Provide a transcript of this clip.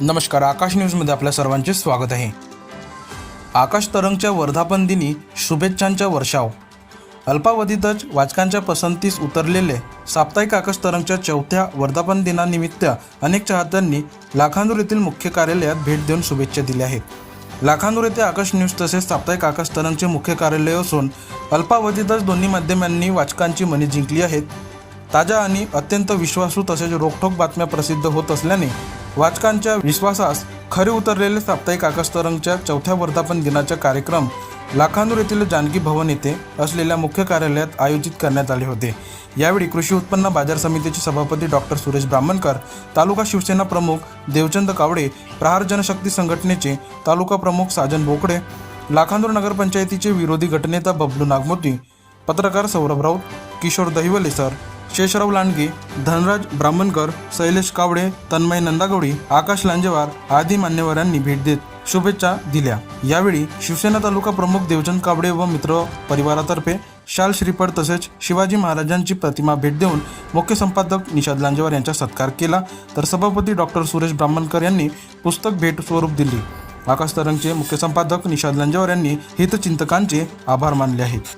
नमस्कार आकाश न्यूजमध्ये आपल्या सर्वांचे स्वागत आहे. आकाश तरंगच्या वर्धापन दिनी शुभेच्छांचा वर्षाव. अल्पावधीतच वाचकांच्या पसंतीस उतरलेले साप्ताहिक आकाश तरंगच्या चौथ्या वर्धापन दिनानिमित्त अनेक चाहत्यांनी लाखांदूर येथील मुख्य कार्यालयात भेट देऊन शुभेच्छा दिल्या आहेत. लाखांदूर येथे आकाश न्यूज तसेच साप्ताहिक आकाश तरंगचे मुख्य कार्यालय असून अल्पावधीतच दोन्ही माध्यमांनी वाचकांची मने जिंकली आहेत. ताज्या आणि अत्यंत विश्वासू तसेच रोखठोक बातम्या प्रसिद्ध होत असल्याने वाचकांच्या विश्वासास खरे उतरलेले साप्ताहिक आकाशतरंगच्या चौथ्या वर्धापन दिनाचा कार्यक्रम लाखांदूर येथील जानकी भवन येथे असलेल्या मुख्य कार्यालयात आयोजित करण्यात आले होते. यावेळी कृषी उत्पन्न बाजार समितीचे सभापती डॉक्टर सुरेश ब्राह्मणकर तालुका शिवसेना प्रमुख देवचंद कावडे प्रहार जनशक्ती संघटनेचे तालुका प्रमुख साजन बोकडे लाखांदूर नगरपंचायतीचे विरोधी गटनेता बबलू नागमोती पत्रकार सौरभ राऊत किशोर दहिवले सर शेषराव लांडगे धनराज ब्राह्मणकर शैलेश कावडे तन्मय नंदागौडी आकाश लांजेवार आदी मान्यवरांनी भेट देत शुभेच्छा दिल्या. यावेळी शिवसेना तालुका प्रमुख देवचंद कावडे व मित्र परिवारातर्फे शाल श्रीफळ तसेच शिवाजी महाराजांची प्रतिमा भेट देऊन मुख्य संपादक निषाद लांजेवार यांचा सत्कार केला. तर सभापती डॉक्टर सुरेश ब्राह्मणकर यांनी पुस्तक भेट स्वरूप दिली. आकाश तरंगचे मुख्य संपादक निषाद लांजेवार यांनी हितचिंतकांचे आभार मानले आहेत.